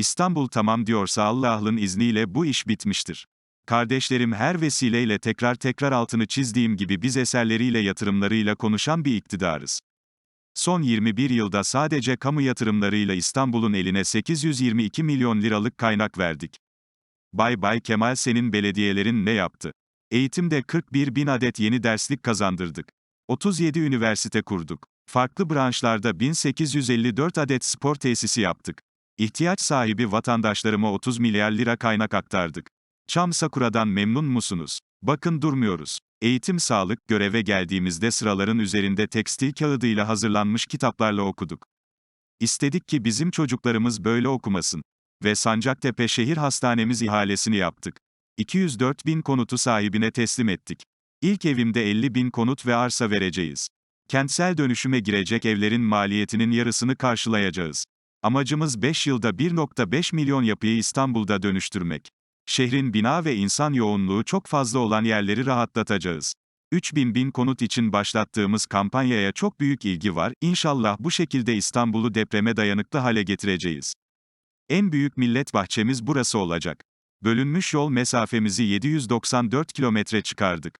İstanbul tamam diyorsa Allah'ın izniyle bu iş bitmiştir. Kardeşlerim her vesileyle tekrar tekrar altını çizdiğim gibi biz eserleriyle yatırımlarıyla konuşan bir iktidarız. Son 21 yılda sadece kamu yatırımlarıyla İstanbul'un eline 822 milyon liralık kaynak verdik. Bay Bay Kemal senin belediyelerin ne yaptı? Eğitimde 41 bin adet yeni derslik kazandırdık. 37 üniversite kurduk. Farklı branşlarda 1854 adet spor tesisi yaptık. İhtiyaç sahibi vatandaşlarıma 30 milyar lira kaynak aktardık. Çam Sakura'dan memnun musunuz? Bakın durmuyoruz. Eğitim sağlık, göreve geldiğimizde sıraların üzerinde tekstil kağıdıyla hazırlanmış kitaplarla okuduk. İstedik ki bizim çocuklarımız böyle okumasın. Ve Sancaktepe Şehir Hastanemiz ihalesini yaptık. 204 bin konutu sahibine teslim ettik. İlk evimde 50 bin konut ve arsa vereceğiz. Kentsel dönüşüme girecek evlerin maliyetinin yarısını karşılayacağız. Amacımız 5 yılda 1.5 milyon yapıyı İstanbul'da dönüştürmek. Şehrin bina ve insan yoğunluğu çok fazla olan yerleri rahatlatacağız. 3000 bin konut için başlattığımız kampanyaya çok büyük ilgi var. İnşallah bu şekilde İstanbul'u depreme dayanıklı hale getireceğiz. En büyük millet bahçemiz burası olacak. Bölünmüş yol mesafemizi 794 kilometre çıkardık.